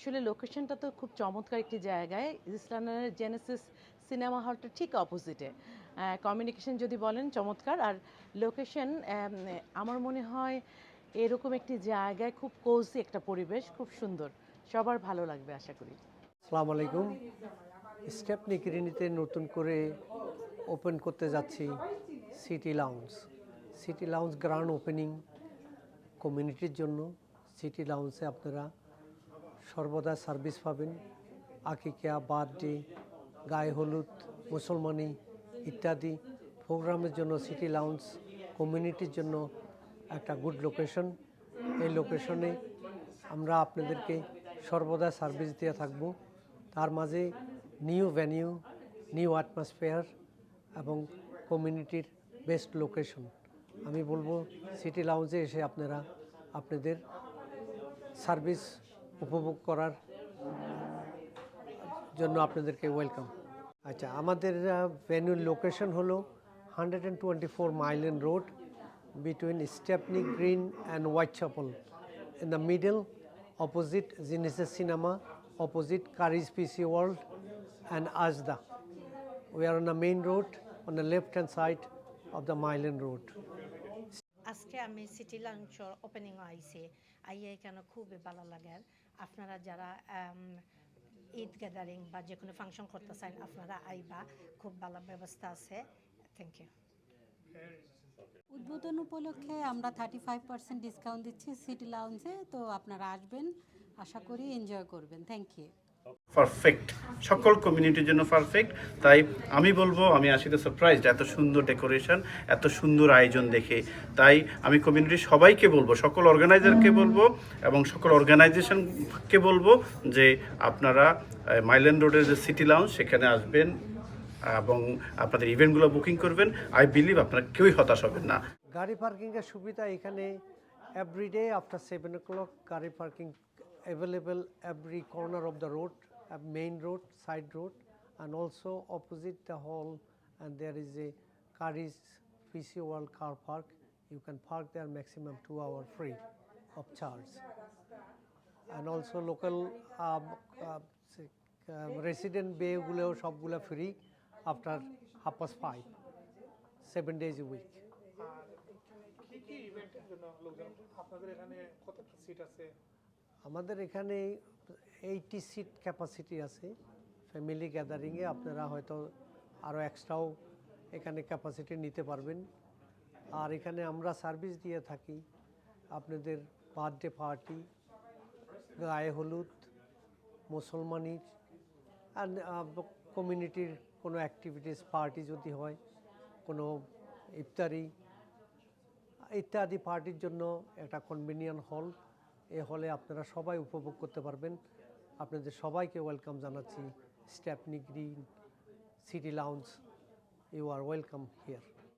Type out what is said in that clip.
আসলে লোকেশনটা তো খুব চমৎকার একটি জায়গায়। ইসলামের জেনেসিস সিনেমা হলটা ঠিক অপোজিটে কমিউনিকেশন যদি বলেন, চমৎকার। আর লোকেশন আমার মনে হয় এরকম একটি জায়গায় খুব কোজি একটা পরিবেশ, খুব সুন্দর। সবার ভালো লাগবে, আশা করি। আসসালামু আলাইকুম। স্টেপনি কিরিনিতে নতুন করে ওপেন করতে যাচ্ছি city lounge city lounge grand opening কমিউনিটির জন্য। সিটি লাউন্সে আপনারা সর্বদা সার্ভিস পাবেন। আকিকা বার্থডে গায়ে হলুদ, মুসলমানি ইত্যাদি। প্রোগ্রামের জন্য সিটি লাউঞ্জ, কমিউনিটির জন্য একটা গুড লোকেশন। এই লোকেশনে আমরা আপনাদেরকে সর্বদা সার্ভিস দিয়ে থাকব। তার মাঝে নিউ ভেনিউ, নিউ অ্যাটমসফিয়ার এবং কমিউনিটির বেস্ট লোকেশন। আমি বলব, সিটি লাউঞ্জে এসে আপনারা, আপনাদের সার্ভিস উপভোগ করার জন্য আপনাদেরকে ওয়েলকাম আচ্ছা আমাদের ভেন্যুর লোকেশন হলো hundred and twenty four Mile End road between Stepney Green and Whitechapel in the middle, opposite Genesis Cinema, opposite Karis PC World and Ajda. We are on the main road, on the left hand side of the Milan Road. আজকে আমি city lunch opening আইছি। আইয়া এখানে খুবই ভালো লাগে। আপনারা যারা ঈদ গ্যাদারিং বা যে কোনো ফাংশন করতে চান, আপনারা আইবা। খুব ভালো ব্যবস্থা আছে। থ্যাংক ইউ উদ্বোধন উপলক্ষে আমরা থার্টি ফাইভ পার্সেন্ট ডিসকাউন্ট দিচ্ছি সিটি লাউঞ্জে তো আপনারা আসবেন। আশা করি এনজয় করবেন। থ্যাংক ইউ পারফেক্ট সকল কমিউনিটির জন্য পারফেক্ট তাই আমি বলব, আমি আসলে সারপ্রাইজ এত সুন্দর ডেকোরেশন এত সুন্দর আয়োজন দেখে। তাই আমি কমিউনিটির সবাইকে বলব, সকল অর্গানাইজারকে বলব এবং সকল অর্গানাইজেশনকে বলব যে আপনারা মাইল্যান্ড রোডের যে সিটি লাউঞ্জ সেখানে আসবেন এবং আপনাদের ইভেন্টগুলো বুকিং করবেন। আই বিলিভ আপনারা কেউই হতাশ হবেন না। গাড়ি পার্কিংয়ের সুবিধা এখানে everyday after seven o'clock গাড়ি parking available every corner of the road main road side road and also opposite the hall and there is a Currys PC World car park you can park there maximum two hour free of charge and also local resident বেগুলোও সবগুলো free after half past five seven days a week কি কি ইভেন্টের জন্য লোকজন আপনাদের এখানে কতটা সিট আছে আমাদের এখানে এইটি সিট ক্যাপাসিটি আছে। ফ্যামিলি গ্যাদারিংয়ে আপনারা হয়তো আরও এক্সট্রাও এখানে ক্যাপাসিটি নিতে পারবেন। আর এখানে আমরা সার্ভিস দিয়ে থাকি। আপনাদের বার্থডে পার্টি গায়ে হলুদ মুসলমানির কমিউনিটির কোনো অ্যাক্টিভিটিস পার্টি যদি হয়, কোনো ইফতারি, ইত্যাদি পার্টির জন্য একটা কনভেনিয়েন্ট হল এই হলে আপনারা সবাই উপভোগ করতে পারবেন। আপনাদের সবাইকে ওয়েলকাম জানাচ্ছি। Stepney Green city lounge you are welcome here